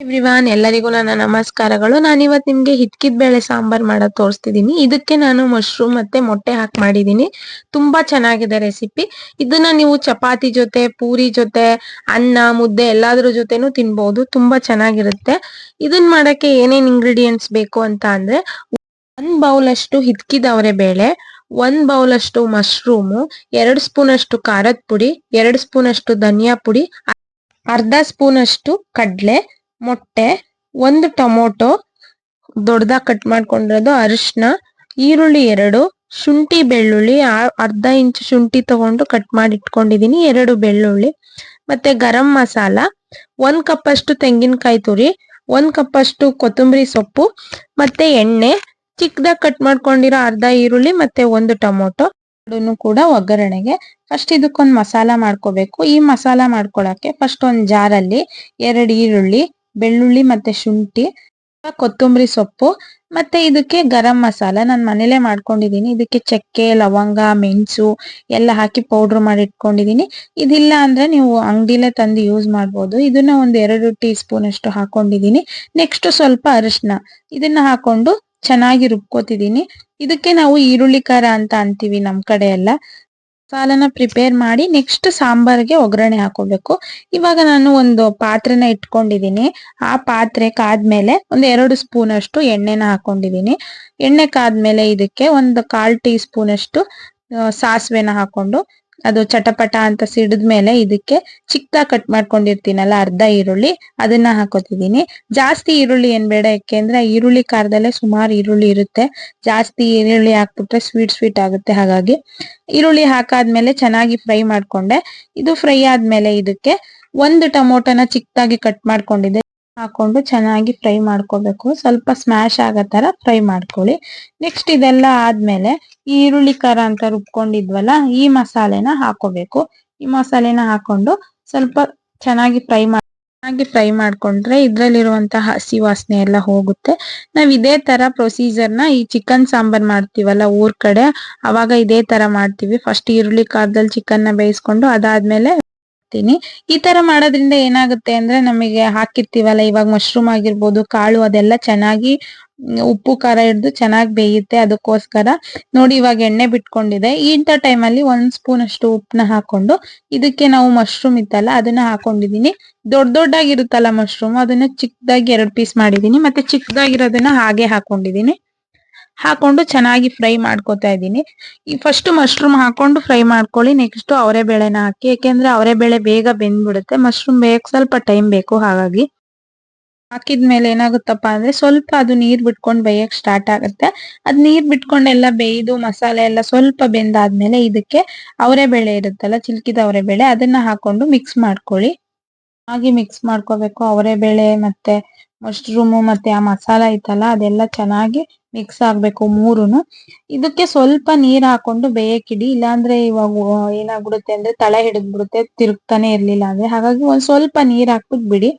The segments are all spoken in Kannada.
ಎವ್ರಿವಾನ್, ಎಲ್ಲರಿಗೂ ನನ್ನ ನಮಸ್ಕಾರಗಳು. ನಾನು ಇವತ್ತು ನಿಮ್ಗೆ ಹಿಟ್ಕಿದ ಬೇಳೆ ಸಾಂಬಾರ್ ಮಾಡೋದು ತೋರಿಸ್ತಿದ್ದೀನಿ ಇದಕ್ಕೆ ನಾನು ಮಶ್ರೂಮ್ ಮತ್ತೆ ಮೊಟ್ಟೆ ಹಾಕಿ ಮಾಡಿದೀನಿ. ತುಂಬಾ ಚೆನ್ನಾಗಿದೆ ರೆಸಿಪಿ ಇದನ್ನ ನೀವು ಚಪಾತಿ ಜೊತೆ, ಪೂರಿ ಜೊತೆ, ಅನ್ನ, ಮುದ್ದೆ ಎಲ್ಲಾದ್ರ ಜೊತೆನೂ ತಿನ್ಬಹುದು ತುಂಬಾ ಚೆನ್ನಾಗಿರುತ್ತೆ. ಇದನ್ ಮಾಡಕ್ಕೆ ಏನೇನ್ ಇಂಗ್ರೀಡಿಯೆಂಟ್ಸ್ ಬೇಕು ಅಂತ ಅಂದ್ರೆ, ಒಂದ್ ಬೌಲ್ ಅಷ್ಟು ಹಿತ್ಕಿದವರೆ ಬೇಳೆ, ಒಂದ್ ಬೌಲ್ ಅಷ್ಟು ಮಶ್ರೂಮು ಎರಡ್ ಸ್ಪೂನ್ ಅಷ್ಟು ಖಾರದ ಪುಡಿ, ಎರಡ್ ಸ್ಪೂನ್ ಅಷ್ಟು ಧನಿಯಾ ಪುಡಿ, ಅರ್ಧ ಸ್ಪೂನ್ ಅಷ್ಟು ಕಡ್ಲೆ ಮೊಟ್ಟೆ, ಒಂದು ಟೊಮೊಟೊ ದೊಡ್ಡದಾಗಿ ಕಟ್ ಮಾಡ್ಕೊಂಡಿರೋದು ಅರಿಶಿನ ಈರುಳ್ಳಿ ಎರಡು, ಶುಂಠಿ ಬೆಳ್ಳುಳ್ಳಿ ಅರ್ಧ ಇಂಚು ಶುಂಠಿ ತಗೊಂಡು ಕಟ್ ಮಾಡಿ ಇಟ್ಕೊಂಡಿದೀನಿ ಎರಡು ಬೆಳ್ಳುಳ್ಳಿ. ಮತ್ತೆ ಗರಂ ಮಸಾಲ, ಒಂದ್ ಕಪ್ ಅಷ್ಟು ತೆಂಗಿನಕಾಯಿ ತುರಿ, ಒಂದ್ ಕಪ್ ಅಷ್ಟು ಕೊತ್ತಂಬರಿ ಸೊಪ್ಪು, ಮತ್ತೆ ಎಣ್ಣೆ, ಚಿಕ್ಕದಾಗಿ ಕಟ್ ಮಾಡ್ಕೊಂಡಿರೋ ಅರ್ಧ ಈರುಳ್ಳಿ ಮತ್ತೆ ಒಂದು ಟೊಮೊಟೊ ಕೂಡ ಒಗ್ಗರಣೆಗೆ. ಫಸ್ಟ್ ಇದಕ್ಕೊಂದು ಮಸಾಲ ಮಾಡ್ಕೋಬೇಕು. ಈ ಮಸಾಲ ಮಾಡ್ಕೊಳಕ್ಕೆ ಫಸ್ಟ್ ಒಂದು ಜಾರಲ್ಲಿ ಎರಡು ಈರುಳ್ಳಿ ಬೆಳ್ಳುಳ್ಳಿ ಮತ್ತೆ ಶುಂಠಿ, ಕೊತ್ತಂಬರಿ ಸೊಪ್ಪು ಮತ್ತೆ ಇದಕ್ಕೆ ಗರಂ ಮಸಾಲ. ನಾನು ಮನೇಲೆ ಮಾಡ್ಕೊಂಡಿದೀನಿ. ಇದಕ್ಕೆ ಚಕ್ಕೆ, ಲವಂಗ, ಮೆಣಸು ಎಲ್ಲ ಹಾಕಿ ಪೌಡರ್ ಮಾಡಿ ಇಟ್ಕೊಂಡಿದೀನಿ. ಇದಿಲ್ಲ ಅಂದ್ರೆ ನೀವು ಅಂಗಡಿಲೆ ತಂದು ಯೂಸ್ ಮಾಡ್ಬೋದು. ಇದನ್ನ ಒಂದ್ ಎರಡು ಟೀ ಸ್ಪೂನ್ ಅಷ್ಟು ಹಾಕೊಂಡಿದೀನಿ. ನೆಕ್ಸ್ಟ್ ಸ್ವಲ್ಪ ಅರಿಶಿನ ಇದನ್ನ ಹಾಕೊಂಡು ಚೆನ್ನಾಗಿ ರುಬ್ಕೋತಿದೀನಿ. ಇದಕ್ಕೆ ನಾವು ಈರುಳ್ಳಿ ಖಾರ ಅಂತ ಅಂತೀವಿ ನಮ್ ಕಡೆ ಎಲ್ಲ. ಮಸಾಲನ ಪ್ರಿಪೇರ್ ಮಾಡಿ ನೆಕ್ಸ್ಟ್ ಸಾಂಬಾರ್ಗೆ ಒಗ್ಗರಣೆ ಹಾಕೋಬೇಕು. ಇವಾಗ ನಾನು ಒಂದು ಪಾತ್ರೆನ ಇಟ್ಕೊಂಡಿದೀನಿ. ಆ ಪಾತ್ರೆ ಕಾದ್ಮೇಲೆ ಒಂದ್ ಎರಡು ಸ್ಪೂನ್ ಅಷ್ಟು ಎಣ್ಣೆನ ಹಾಕೊಂಡಿದೀನಿ. ಎಣ್ಣೆ ಕಾದ್ಮೇಲೆ ಇದಕ್ಕೆ ಒಂದು ಕಾಲ್ ಟೀ ಸ್ಪೂನ್ ಅಷ್ಟು ಸಾಸಿವೆನ ಹಾಕೊಂಡು ಅದು ಚಟಪಟ ಅಂತ ಸಿಡಿದ್ಮೇಲೆ ಇದಕ್ಕೆ ಚಿಕ್ಕದಾಗಿ ಕಟ್ ಮಾಡ್ಕೊಂಡಿರ್ತೀನಲ್ಲ ಅರ್ಧ ಈರುಳ್ಳಿ, ಅದನ್ನ ಹಾಕೋತಿದೀನಿ ಜಾಸ್ತಿ ಈರುಳ್ಳಿ ಏನ್ ಬೇಡ, ಯಾಕೆಂದ್ರೆ ಈರುಳ್ಳಿ ಖಾರದಲ್ಲೇ ಸುಮಾರು ಈರುಳ್ಳಿ ಇರುತ್ತೆ. ಜಾಸ್ತಿ ಈರುಳ್ಳಿ ಹಾಕ್ಬಿಟ್ರೆ ಸ್ವೀಟ್ ಸ್ವೀಟ್ ಆಗುತ್ತೆ. ಹಾಗಾಗಿ ಈರುಳ್ಳಿ ಹಾಕಾದ್ಮೇಲೆ ಚೆನ್ನಾಗಿ ಫ್ರೈ ಮಾಡ್ಕೊಂಡೆ. ಇದು ಫ್ರೈ ಆದ್ಮೇಲೆ ಇದಕ್ಕೆ ಒಂದು ಟೊಮೊಟೊನ ಚಿಕ್ಕದಾಗಿ ಕಟ್ ಮಾಡ್ಕೊಂಡಿದ್ದೆ. ಹಾಕೊಂಡು ಚೆನ್ನಾಗಿ ಫ್ರೈ ಮಾಡ್ಕೋಬೇಕು. ಸ್ವಲ್ಪ ಸ್ಮ್ಯಾಶ್ ಆಗೋ ತರ ಫ್ರೈ ಮಾಡ್ಕೊಳ್ಳಿ. ನೆಕ್ಸ್ಟ್ ಇದೆಲ್ಲ ಆದ್ಮೇಲೆ ಈರುಳ್ಳಿ ಖಾರ ಅಂತ ರುಬ್ಕೊಂಡಿದ್ವಲ್ಲ, ಈ ಮಸಾಲೆನ ಹಾಕೋಬೇಕು. ಈ ಮಸಾಲೆನ ಹಾಕೊಂಡು ಸ್ವಲ್ಪ ಚೆನ್ನಾಗಿ ಫ್ರೈ ಮಾಡಿ ಚೆನ್ನಾಗಿ ಫ್ರೈ ಮಾಡ್ಕೊಂಡ್ರೆ ಇದ್ರಲ್ಲಿರುವಂತಹ ಹಸಿ ವಾಸನೆ ಎಲ್ಲ ಹೋಗುತ್ತೆ. ನಾವ್ ಇದೇ ತರ ಪ್ರೊಸೀಜರ್ನ ಈ ಚಿಕನ್ ಸಾಂಬಾರ್ ಮಾಡ್ತೀವಲ್ಲ ಊರ್ ಕಡೆ, ಅವಾಗ ಇದೇ ತರ ಮಾಡ್ತೀವಿ. ಫಸ್ಟ್ ಈರುಳ್ಳಿ ಖಾರದಲ್ಲಿ ಚಿಕನ್ನ ಬೇಯಿಸ್ಕೊಂಡು ಅದಾದ್ಮೇಲೆ ಈ ತರ ಮಾಡೋದ್ರಿಂದ ಏನಾಗುತ್ತೆ ಅಂದ್ರೆ ನಮಗೆ ಹಾಕಿರ್ತೀವಲ್ಲ, ಇವಾಗ ಮಶ್ರೂಮ್ ಆಗಿರ್ಬೋದು, ಕಾಳು ಅದೆಲ್ಲ ಚೆನ್ನಾಗಿ ಉಪ್ಪು, ಖಾರ ಹಿಡ್ದು ಚೆನ್ನಾಗಿ ಬೇಯುತ್ತೆ ಅದಕ್ಕೋಸ್ಕರ. ನೋಡಿ ಇವಾಗ ಎಣ್ಣೆ ಬಿಟ್ಕೊಂಡಿದೆ. ಇಂಥ ಟೈಮಲ್ಲಿ ಒಂದ್ ಸ್ಪೂನ್ ಅಷ್ಟು ಉಪ್ಪನ್ನ ಹಾಕೊಂಡು, ಇದಕ್ಕೆ ನಾವು ಮಶ್ರೂಮ್ ಇತ್ತಲ್ಲ, ಅದನ್ನ ಹಾಕೊಂಡಿದೀನಿ. ದೊಡ್ಡ ದೊಡ್ಡಾಗಿರುತ್ತಲ್ಲ ಮಶ್ರೂಮ್ ಅದನ್ನ ಚಿಕ್ಕದಾಗಿ ಎರಡು ಪೀಸ್ ಮಾಡಿದೀನಿ. ಮತ್ತೆ ಚಿಕ್ಕದಾಗಿರೋದನ್ನ ಹಾಗೆ ಹಾಕೊಂಡಿದೀನಿ. ಹಾಕೊಂಡು ಚೆನ್ನಾಗಿ ಫ್ರೈ ಮಾಡ್ಕೋತಾ ಇದ್ದೀನಿ. ಈ ಫಸ್ಟ್ ಮಶ್ರೂಮ್ ಹಾಕೊಂಡು ಫ್ರೈ ಮಾಡ್ಕೊಳ್ಳಿ. ನೆಕ್ಸ್ಟ್ ಅವರೆ ಬೇಳೆನ ಹಾಕಿ. ಯಾಕೆಂದ್ರೆ ಅವರೆ ಬೇಳೆ ಬೇಗ ಬೆಂದ್ಬಿಡುತ್ತೆ. ಮಶ್ರೂಮ್ ಬೇಯಕ್ಕೆ ಸ್ವಲ್ಪ ಟೈಮ್ ಬೇಕು ಹಾಗಾಗಿ. ಹಾಕಿದ್ಮೇಲೆ ಏನಾಗುತ್ತಪ್ಪ ಅಂದ್ರೆ ಸ್ವಲ್ಪ ಅದು ನೀರ್ ಬಿಟ್ಕೊಂಡು ಬೇಯಕ್ ಸ್ಟಾರ್ಟ್ ಆಗುತ್ತೆ. ಅದ್ ನೀರ್ ಬಿಟ್ಕೊಂಡು ಎಲ್ಲ ಬೇಯ್ದು, ಮಸಾಲೆ ಎಲ್ಲ ಸ್ವಲ್ಪ ಬೆಂದಾದ್ಮೇಲೆ ಇದಕ್ಕೆ ಅವರೆ ಬೇಳೆ ಇರುತ್ತಲ್ಲ, ಚಿಲ್ಕಿದ ಅವರೆ ಬೇಳೆ, ಅದನ್ನ ಹಾಕೊಂಡು ಮಿಕ್ಸ್ ಮಾಡ್ಕೊಳ್ಳಿ. ಹಾಗೆ ಮಿಕ್ಸ್ ಮಾಡ್ಕೋಬೇಕು ಅವರೆ ಬೇಳೆ ಮತ್ತೆ ಮಶ್ರೂಮು ಮತ್ತೆ ಆ ಮಸಾಲ ಐತಲ್ಲ, ಅದೆಲ್ಲ ಚೆನ್ನಾಗಿ ಮಿಕ್ಸ್ ಆಗ್ಬೇಕು ಮೂರುನು. ಇದಕ್ಕೆ ಸ್ವಲ್ಪ ನೀರ್ ಹಾಕೊಂಡು ಬೇಯಕ್ಕಿಡಿ ಇಲ್ಲಾಂದ್ರೆ ಇವಾಗ ಏನಾಗ್ಬಿಡುತ್ತೆ ಅಂದ್ರೆ ತಳ ಹಿಡಿದ್ಬಿಡುತ್ತೆ, ತಿರುಗ್ತಾನೆ ಇರ್ಲಿಲ್ಲ ಅಂದ್ರೆ. ಹಾಗಾಗಿ ಒಂದ್ ಸ್ವಲ್ಪ ನೀರ್ ಹಾಕ್ಬಿಟ್ಟು ಬಿಡಿ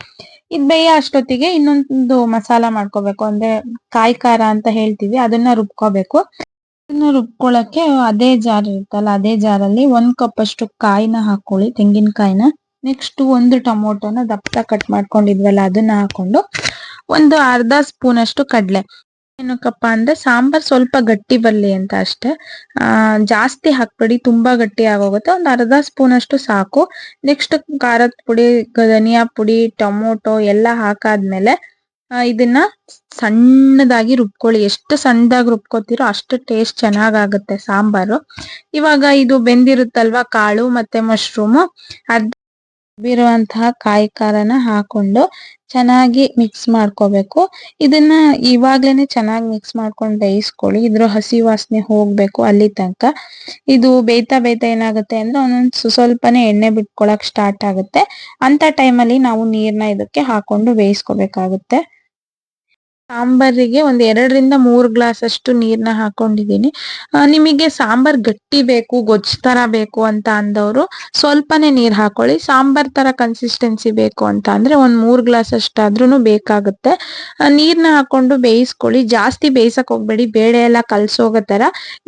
ಇದ್ ಬೇಯ ಅಷ್ಟೊತ್ತಿಗೆ ಇನ್ನೊಂದು ಮಸಾಲ ಮಾಡ್ಕೋಬೇಕು. ಅಂದ್ರೆ ಕಾಯಿ ಖಾರ ಅಂತ ಹೇಳ್ತೀವಿ, ಅದನ್ನ ರುಬ್ಕೋಬೇಕು. ಅದನ್ನ ರುಬ್ಕೊಳಕ್ಕೆ ಅದೇ ಜಾರ್ ಇರುತ್ತಲ್ಲ, ಅದೇ ಜಾರಲ್ಲಿ ಒಂದ್ ಕಪ್ ಅಷ್ಟು ಕಾಯಿನ ಹಾಕೊಳ್ಳಿ, ತೆಂಗಿನಕಾಯಿನ. ನೆಕ್ಸ್ಟ್ ಒಂದು ಟೊಮೊಟೊನ ದಪ್ಪ ಕಟ್ ಮಾಡ್ಕೊಂಡಿದ್ವಲ್ಲ, ಅದನ್ನ ಹಾಕೊಂಡು ಒಂದು ಅರ್ಧ ಸ್ಪೂನ್ ಅಷ್ಟು ಕಡಲೆ. ಏನಕ್ಕಪ್ಪ ಅಂದ್ರೆ ಸಾಂಬಾರ್ ಸ್ವಲ್ಪ ಗಟ್ಟಿ ಬರ್ಲಿ ಅಂತ ಅಷ್ಟೇ. ಆ, ಜಾಸ್ತಿ ಹಾಕ್ಬೇಡಿ, ತುಂಬಾ ಗಟ್ಟಿ ಆಗೋಗುತ್ತೆ. ಒಂದ್ ಅರ್ಧ ಸ್ಪೂನ್ ಅಷ್ಟು ಸಾಕು. ನೆಕ್ಸ್ಟ್ ಖಾರದ ಪುಡಿ, ಧನಿಯಾ ಪುಡಿ, ಟೊಮೊಟೊ ಎಲ್ಲ ಹಾಕಾದ್ಮೇಲೆ ಇದನ್ನ ಸಣ್ಣದಾಗಿ ರುಬ್ಕೊಳ್ಳಿ. ಎಷ್ಟು ಸಣ್ಣದಾಗಿ ರುಬ್ಕೋತಿರೋ ಅಷ್ಟು ಟೇಸ್ಟ್ ಚೆನ್ನಾಗಾಗುತ್ತೆ ಸಾಂಬಾರು. ಇವಾಗ ಇದು ಬೆಂದಿರುತ್ತಲ್ವಾ, ಕಾಳು ಮತ್ತೆ ಮಶ್ರೂಮು ಅರ್ಧ ಬಿರುವಂತಹ ಕಾಯಿ ಖಾರನ ಹಾಕೊಂಡು ಚೆನ್ನಾಗಿ ಮಿಕ್ಸ್ ಮಾಡ್ಕೋಬೇಕು. ಇದನ್ನ ಇವಾಗ್ಲೇನೆ ಚೆನ್ನಾಗಿ ಮಿಕ್ಸ್ ಮಾಡ್ಕೊಂಡು ಬೇಯಿಸ್ಕೊಳ್ಳಿ. ಇದ್ರ ಹಸಿ ವಾಸನೆ ಹೋಗ್ಬೇಕು ಅಲ್ಲಿ ತನಕ. ಇದು ಬೇಯ್ತಾ ಬೇಯ್ತಾ ಏನಾಗುತ್ತೆ ಅಂದ್ರೆ ಒಂದೊಂದ್ ಸ್ವಲ್ಪನೇ ಎಣ್ಣೆ ಬಿಟ್ಕೊಳಕ್ ಸ್ಟಾರ್ಟ್ ಆಗುತ್ತೆ. ಅಂತ ಟೈಮಲ್ಲಿ ನಾವು ನೀರ್ನ ಇದಕ್ಕೆ ಹಾಕೊಂಡು ಬೇಯಿಸ್ಕೋಬೇಕಾಗುತ್ತೆ. ಸಾಂಬಾರಿಗೆ ಒಂದ್ ಎರಡರಿಂದ ಮೂರ್ ಗ್ಲಾಸ್ ಅಷ್ಟು ನೀರ್ನ ಹಾಕೊಂಡಿದೀನಿ ನಿಮಗೆ ಸಾಂಬಾರ್ ಗಟ್ಟಿ ಬೇಕು, ಗೊಜ್ಜು ತರ ಬೇಕು ಅಂತ ಅಂದವರು ಸ್ವಲ್ಪನೇ ನೀರ್ ಹಾಕೊಳ್ಳಿ. ಸಾಂಬಾರ್ ತರ ಕನ್ಸಿಸ್ಟೆನ್ಸಿ ಬೇಕು ಅಂತ ಅಂದ್ರೆ ಒಂದ್ ಮೂರ್ ಗ್ಲಾಸ್ ಅಷ್ಟಾದ್ರೂ ಬೇಕಾಗುತ್ತೆ. ನೀರ್ನ ಹಾಕೊಂಡು ಬೇಯಿಸ್ಕೊಳ್ಳಿ. ಜಾಸ್ತಿ ಬೇಯಿಸಕ್ ಹೋಗ್ಬೇಡಿ. ಬೇಳೆ ಎಲ್ಲ ಕಲ್ಸೋಗೋ ತರ.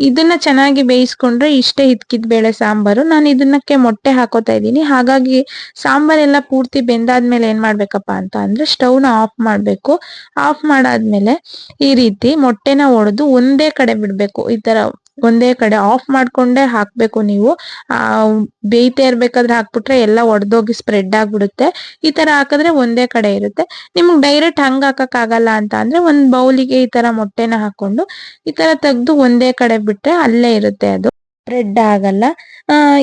ಇದನ್ನ ಚೆನ್ನಾಗಿ ಬೇಯಿಸ್ಕೊಂಡ್ರೆ ಇಷ್ಟೇ ಹಿತ್ಕಿದ್ ಬೇಳೆ ಸಾಂಬಾರು. ನಾನು ಇದನ್ನಕ್ಕೆ ಮೊಟ್ಟೆ ಹಾಕೋತಾ ಇದ್ದೀನಿ. ಹಾಗಾಗಿ ಸಾಂಬಾರೆಲ್ಲ ಪೂರ್ತಿ ಬೆಂದಾದ್ಮೇಲೆ ಏನ್ ಮಾಡ್ಬೇಕಪ್ಪ ಅಂತ ಅಂದ್ರೆ ಸ್ಟವ್ನ ಆಫ್ ಮಾಡ್ಬೇಕು. ಆಫ್ ಮಾಡಾದ್ಮೇಲೆ ಈ ರೀತಿ ಮೊಟ್ಟೆನ ಒಡೆದು ಒಂದೇ ಕಡೆ ಬಿಡ್ಬೇಕು. ಈ ತರ ಒಂದೇ ಕಡೆ ಆಫ್ ಮಾಡ್ಕೊಂಡೇ ಹಾಕ್ಬೇಕು ನೀವು. ಆ, ಬೇಯ್ತಾ ಇರ್ಬೇಕಾದ್ರೆ ಹಾಕ್ಬಿಟ್ರೆ ಎಲ್ಲ ಒಡೆದೋಗಿ ಸ್ಪ್ರೆಡ್ ಆಗ್ಬಿಡುತ್ತೆ. ಈ ತರ ಹಾಕಿದ್ರೆ ಒಂದೇ ಕಡೆ ಇರುತ್ತೆ. ನಿಮ್ಗೆ ಡೈರೆಕ್ಟ್ ಹಂಗ್ ಹಾಕಕ್ ಆಗಲ್ಲ ಅಂತ ಅಂದ್ರೆ ಒಂದ್ ಬೌಲಿಗೆ ಈ ತರ ಮೊಟ್ಟೆನ ಹಾಕೊಂಡು ಈ ತರ ತೆಗ್ದು ಒಂದೇ ಕಡೆ ಬಿಟ್ರೆ ಅಲ್ಲೇ ಇರುತ್ತೆ ಅದು. ಸ್ಪ್ರೆಡ್ ಆಗಲ್ಲ.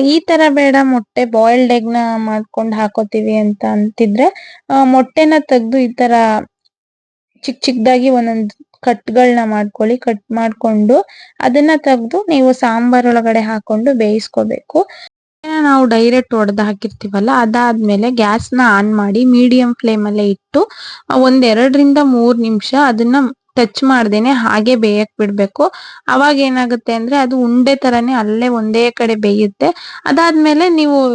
ಈ ತರ ಬೇಡ ಮೊಟ್ಟೆ ಬಾಯ್ಲ್ಡ್ ಎಗ್ನ ಮಾಡ್ಕೊಂಡು ಹಾಕೋತೀವಿ ಅಂತ ಅಂತಿದ್ರೆ ಮೊಟ್ಟೆನ ತೆಗ್ದು ಈ ತರ ಚಿಕ್ಕ ಚಿಕ್ಕದಾಗಿ ಒಂದೊಂದು ಕಟ್ಗಳನ್ನ ಮಾಡ್ಕೊಳ್ಳಿ, ಕಟ್ ಮಾಡ್ಕೊಂಡು ಅದನ್ನ ತೆಗೆದು ನೀವು ಸಾಂಬಾರ್ ಒಳಗಡೆ ಹಾಕೊಂಡು ಬೇಯಿಸ್ಕೋಬೇಕು. ನಾವು ಡೈರೆಕ್ಟ್ ಒಡೆದು ಹಾಕಿರ್ತೀವಲ್ಲ, ಅದಾದ್ಮೇಲೆ ಗ್ಯಾಸ್ನ ಆನ್ ಮಾಡಿ ಮೀಡಿಯಂ ಫ್ಲೇಮ್ ಅಲ್ಲೇ ಇಟ್ಟು ಒಂದೆರಡರಿಂದ ಮೂರ್ ನಿಮಿಷ ಅದನ್ನ ಟಚ್ ಮಾಡ್ದೇನೆ ಹಾಗೆ ಬೇಯಕ್ ಬಿಡ್ಬೇಕು. ಅವಾಗ ಏನಾಗುತ್ತೆ ಅಂದ್ರೆ ಅದು ಉಂಡೆ ತರನೇ ಅಲ್ಲೇ ಒಂದೇ ಕಡೆ ಬೇಯುತ್ತೆ. ಅದಾದ್ಮೇಲೆ ನೀವು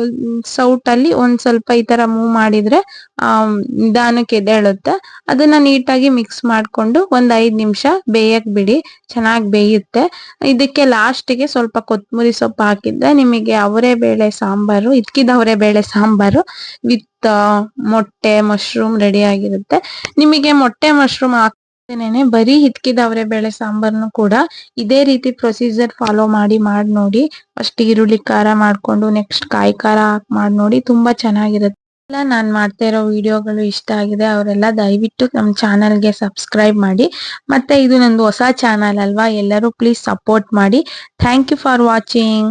ಸೌಟ್ ಅಲ್ಲಿ ಒಂದ್ ಸ್ವಲ್ಪ ಈ ತರ ಮೂವ್ ಮಾಡಿದ್ರೆ, ಆ, ನಿಧಾನಕ್ಕೆ ಎದ್ದೇಳುತ್ತೆ. ಅದನ್ನ ನೀಟಾಗಿ ಮಿಕ್ಸ್ ಮಾಡ್ಕೊಂಡು ಒಂದ್ ಐದ್ ನಿಮಿಷ ಬೇಯಕ್ ಬಿಡಿ. ಚೆನ್ನಾಗ್ ಬೇಯುತ್ತೆ. ಇದಕ್ಕೆ ಲಾಸ್ಟಿಗೆ ಸ್ವಲ್ಪ ಕೊತ್ತಂಬರಿ ಸೊಪ್ಪು ಹಾಕಿದ್ರೆ ನಿಮಗೆ ಅವರೆ ಬೇಳೆ ಸಾಂಬಾರು, ಇದ್ಕಿದ ಅವರೆ ಬೇಳೆ ಸಾಂಬಾರು ವಿತ್ ಮೊಟ್ಟೆ, ಮಶ್ರೂಮ್ ರೆಡಿ ಆಗಿರುತ್ತೆ. ನಿಮಗೆ ಮೊಟ್ಟೆ, ಮಶ್ರೂಮ್ ಹಾಕ್ತೇನೆ ಬರೀ ಹಿತ್ಕಿದ ಅವರೇ ಬೇಳೆ ಸಾಂಬಾರ್ನು ಕೂಡ ಇದೇ ರೀತಿ ಪ್ರೊಸೀಜರ್ ಫಾಲೋ ಮಾಡಿ ಮಾಡಿ ನೋಡಿ ಫಸ್ಟ್ ಈರುಳ್ಳಿ ಖಾರ ಮಾಡ್ಕೊಂಡು ನೆಕ್ಸ್ಟ್ ಕಾಯಿ ಖಾರ ಹಾಕ್ ಮಾಡಿ ನೋಡಿ ತುಂಬಾ ಚೆನ್ನಾಗಿರುತ್ತೆ. ನಾನ್ ಮಾಡ್ತಾ ಇರೋ ವಿಡಿಯೋಗಳು ಇಷ್ಟ ಆಗಿದೆ, ಅವರೆಲ್ಲ ದಯವಿಟ್ಟು ನಮ್ಮ ಚಾನಲ್ಗೆ ಸಬ್ಸ್ಕ್ರೈಬ್ ಮಾಡಿ, ಮತ್ತೆ ಇದು ನಂದು ಹೊಸ ಚಾನಲ್ ಅಲ್ವಾ, ಎಲ್ಲರೂ ಪ್ಲೀಸ್ ಸಪೋರ್ಟ್ ಮಾಡಿ. Thank you for watching